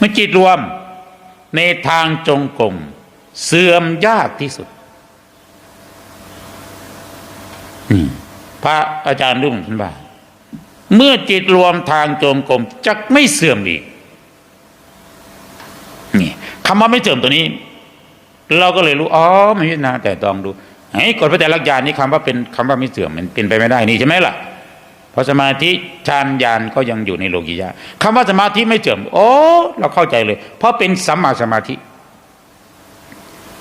เมื่อจิตรวมในทางจงกรมเสื่อมยากที่สุดพระอาจารย์รุ่งท่านว่าเมื่อจิตรวมทางจงกรมจะไม่เสื่อมอีกนี่คำว่าไม่เสื่อมตัวนี้ เราก็เลยรู้อ๋อไม่พิจารณาแต่ตองดูไอ้กฎพระแต่ลักษณ์นี่คำว่าเป็นคำว่าไม่เสื่อมมันเป็นไปไม่ได้นี่ใช่ไหมล่ะ เพราะสมาธิฌานญาณก็ยังอยู่ในโลกิยะคำว่าสมาธิไม่เสื่อมโอ้เราเข้าใจเลย เพราะเป็นสัมมาสมาธิ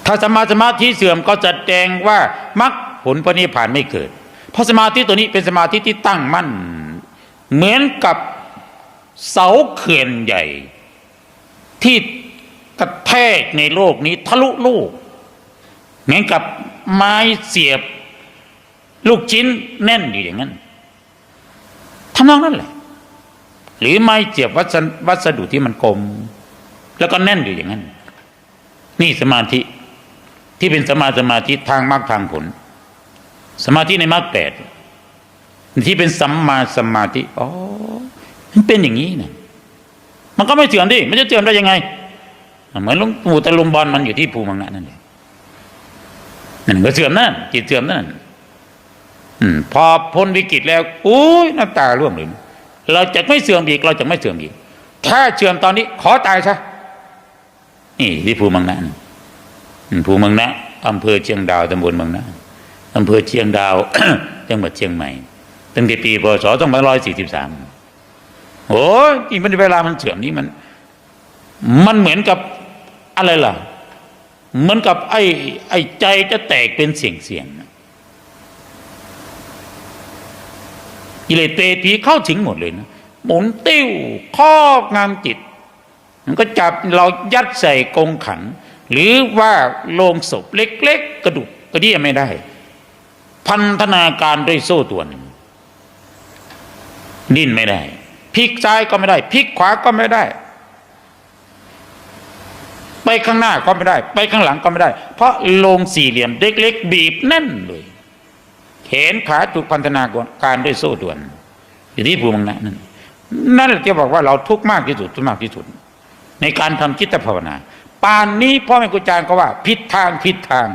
ถ้าสมมาสมาธิเสื่อมก็จะแดงว่ามรรคผลพระนิพพานไม่เกิด เพราะสมาธิตัวนี้เป็นสมาธิที่ตั้งมั่น เหมือนกับเสาเขื่อนใหญ่ ที่กระแทกในโลกนี้ทะลุโลกเหมือนกับไม้เสียบ ลูกชิ้นแน่นอยู่อย่างนั้น ทำนองนั้นแหละ หรือไม้เสียบวัสวสดุที่มันกลม แล้วก็แน่นอยู่อย่างนั้น นี่สมาธิที่เป็นสมาสมาธิทางมรรคทางผล สมาธิในมรรคแปดที่เป็นสัมมาสมาธิอ๋อมันเป็นอย่างนี้นะมันก็ไม่เสื่อมดิมันจะเสื่อมได้ยังไง เหมือนหลวงปู่ตะลุมบอลมันอยู่ที่ภูมังงะนั่นเองนั่นก็เสื่อมนั่นจิตเสื่อมนั่น พอพ้นวิกฤตแล้วอุ้ยน้ำตาร่วงเลยเราจะไม่เสื่อมอีก เราจะไม่เสื่อมอีก ถ้าเสื่อมตอนนี้ ขอตายซะนี่ที่ภูมังงะนั่นอืมภูมังงะอำเภอเชียงดาวตำบลมังนะอำเภอเชียงดาวจังหวัดเชียงใหม่ตั้งแต่ปีพศ2543โอ้อยจริงมันเวลามันเสื่อมนี่มัน มันเหมือนกับอะไรล่ะ เหมือนกับไอ้ไอ้ใจจะแตกเป็นเสียงเสียง กิเลสเตผีเข้าถึงหมดเลยนะหมุนติ้วครอบงำจิต มันก็จับเรายัดใส่กงขังหรือว่าโลงศพเล็กๆ กระดุกกระเดี่ยไม่ได้ พันธนาการด้วยโซ่ตัวหนึ่งดิ้นไม่ได้พลิกซ้ายก็ไม่ได้พลิกขวาก็ไม่ได้ ไปข้างหน้าก็ไม่ได้ ไปข้างหลังก็ไม่ได้ เพราะโลงสี่เหลี่ยมเล็กๆบีบแน่นเลย แขนขาถูกพันธนาการด้วยโซ่ด่วนอยู่ที่ภูมินะนั่นนั่นแหละบอกว่าเราทุกข์มากที่สุดทุกข์มากที่สุด ในการทำจิตภาวนาป่านนี้พ่อแม่ครูอาจารย์ก็ว่า ผิดทางผิดทาง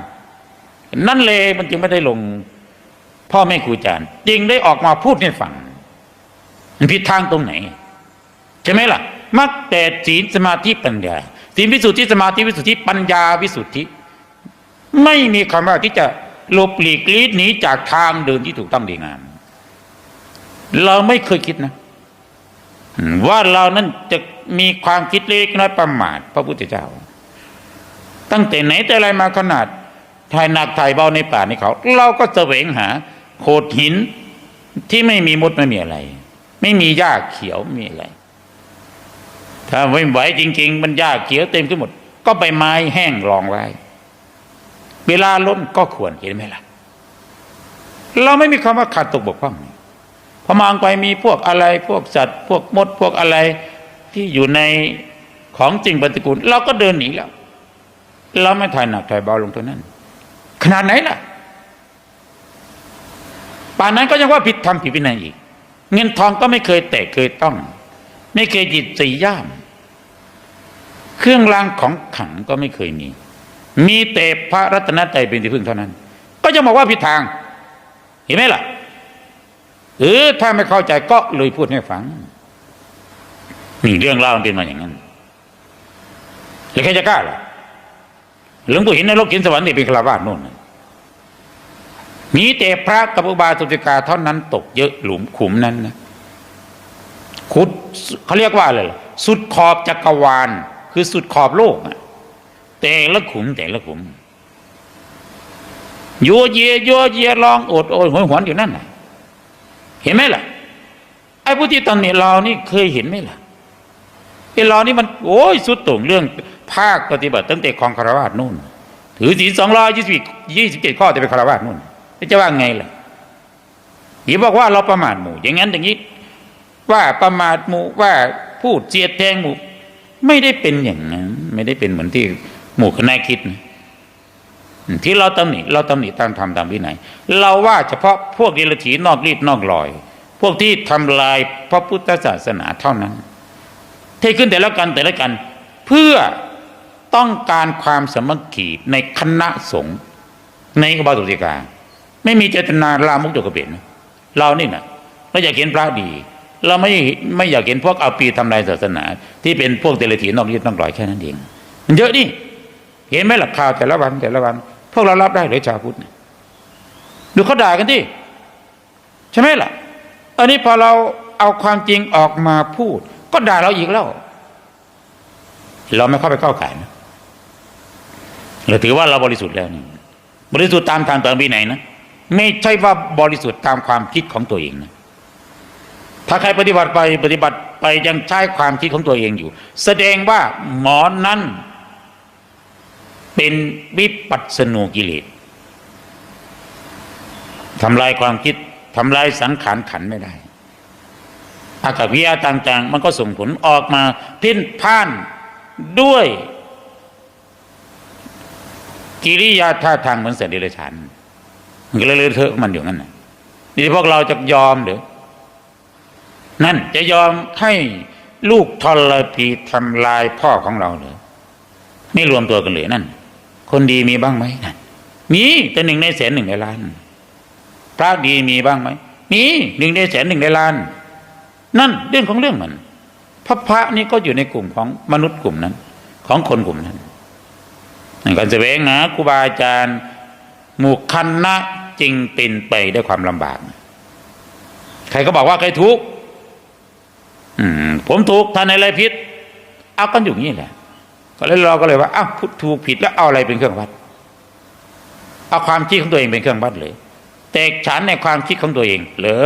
นั่นเลยมันจึงไม่ได้ลง พ่อแม่ครูอาจารย์จึงได้ออกมาพูดให้ฟังมันผิดทางตรงไหนใช่ไหมล่ะมักแต่ศีลสมาธิปัญญาศีลวิสุทธิสมาธิวิสุทธิปัญญาวิสุทธิ ไม่มีคำว่าที่จะ หลบหลีกลีดหนีจากทางเดินที่ถูกต้องดีงาม เราไม่เคยคิดนะ ว่าเรานั้นจะมีความคิดเล็กน้อยประมาทพระพุทธเจ้า ตั้งแต่ไหนแต่ไรมาขนาดถ่ายหนักถ่ายเบาในป่าในเขา เราก็แสวงหา โขดหินที่ไม่มีมดไม่มีอะไร ไม่มีหญ้าเขียวไม่มีอะไร ถ้าไม่ไหวจริง ๆ มันหญ้าเขียวเต็มขึ้นหมด ก็ไปไม้แห้งรองไว้ เวลาล้นก็ควรเห็นไหมล่ะ เราไม่มีคำว่าขาดตกบกพร่องพอมองไปมีพวกอะไรพวกสัตว์พวกมดพวกอะไรที่อยู่ในของจริงปฏิกูลเราก็เดินหนีแล้ว เราไม่ถ่ายหนักถ่ายเบาลงตัวนั้น ขนาดไหนล่ะป่านนั้นก็ยังว่าผิดทำผิดวินัยอีก เงินทองก็ไม่เคยแตะเคยต้อง ไม่เคยจิตสีย่าม เครื่องรางของขังก็ไม่เคยมี มีแต่พระรัตนตรัยเป็นที่พึ่งเท่านั้น ก็จะบอกว่าผิดทาง เห็นไหมล่ะเออถ้าไม่เข้าใจก็เลยพูดให้ฟังนี่เรื่องเล่ามันเป็นมาอย่างนั้นแล้วใครจะกล้าล่ะหลวงปู่เห็นในโลกห็นสวรรค์นี่เป็นคาวาสโน่นมีแต่พระกับอุบาสกาเท่านั้น ตกเยอะหลุมขุมนั้นนะขุดเขาเรียกว่าอะไรสุดขอบจักรวาล คือสุดขอบโลกอะ แต่ละขุมแต่ละขุมโยเยโยเยลองอดโอยหวยหวนอยู่นั่นน่ะ เห็นไหมล่ะ ไอ้ผู้ที่ตำหนิเรานี่เคยเห็นไหมล่ะไอ้เรานี่มันโอ้ยสุดโต่งเรื่องภาคปฏิบัติตั้งแต่ของคารวะนู่น ถือศีลสองร้อยยี่สิบยี่สิบเจ็ดข้อจะเป็นคารวะนู่นจะว่าไงล่ะอย่าบอกว่าเราประมาทหมู่ อย่างนั้นอย่างนี้ ว่าประมาทหมู่ว่าพูดเจียดแทงหมู่ ไม่ได้เป็นอย่างนั้น ไม่ได้เป็นเหมือนที่ หมู่คณะคิดนะที่เราตำหนิเราตำหนิตามธรรมตามวินัยเราว่าเฉพาะพวกเดรัจฉีนอกรีดนอกลอย พวกที่ทำลายพระพุทธศาสนาเท่านั้นเทขึ้นแต่ละกันแต่ละกัน เพื่อต้องการความสมัคคีในคณะสงฆ์ในกบฏตุติกา ไม่มีเจตนาลามกจกระเบนเรานี่นะเราอยากเห็นพระดี เราไม่ไม่อยากเห็นพวกเอาปีทำลายศาสนา ที่เป็นพวกเตลถีนอกยึดนอกลอยแค่นั้นเองมันเยอะนี่ เห็นไหมหลักข่าวแต่ละวันแต่ละวัน พวกเรารับได้หรือชาวพุทธเนี่ยดูเขาด่ากันที่ใช่ไหมล่ะ อันนี้พอเราเอาความจริงออกมาพูด ก็ด่าเราอีกแล้ว เราไม่เข้าไปเข้าข่ายนะเราถือว่าเราบริสุทธิ์แล้วนี่บริสุทธิ์ตามทางตามวินัยนะไม่ใช่ว่าบริสุทธิ์ตามความคิดของตัวเองนะถ้าใครปฏิบัติไปปฏิบัติไปยังใช้ความคิดของตัวเองอยู่ แสดงว่าหมอนั้น เป็นวิปัสสนูกิเลสทำลายความคิดทำลายสังขารขันไม่ได้ อากับวิยาต่าง ๆ มันก็ส่งผลออกมาพิ้นพ่านด้วย กิริยาท่าทางเหมือนเสด็จเดรัจฉานมันก็เลยเลอะเทอะมันอยู่งั้นนะนี่พวกเราจะยอมหรือนั่นจะยอมให้ลูกทรพีทำลายพ่อของเราหรือไม่รวมตัวกันเลยนั่น คนดีมีบ้างไหมนั่นมีแต่หนึ่งในแสนหนึ่งในล้าน พระดีมีบ้างไหมมีหนึ่งในแสนหนึ่งในล้าน นั่นเรื่องของเรื่องมันพระพระนี่ก็อยู่ในกลุ่มของมนุษย์กลุ่มนั้น ของคนกลุ่มนั้นในการแสวงหาครูบาอาจารย์หมู่คณะจริงเป็นไปด้วยความลำบาก ใครก็บอกว่าใครทุกข์อืมผมถูกท่านอะไรผิดเอากันอยู่นี่แหละ ก็เลยเราก็เลยว่าอ้าวพูดถูกผิดแล้วเอาอะไรเป็นเครื่องวัด เอาความคิดของตัวเองเป็นเครื่องวัดเลยแตกฉานในความคิดของตัวเองหรือ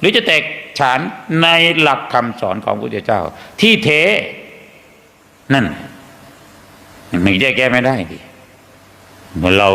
หรือจะแตกฉานในหลักคำสอนของพระพุทธเจ้า ที่เทนั่นมันแยกแก้ไม่ได้ดิเหมือนเรา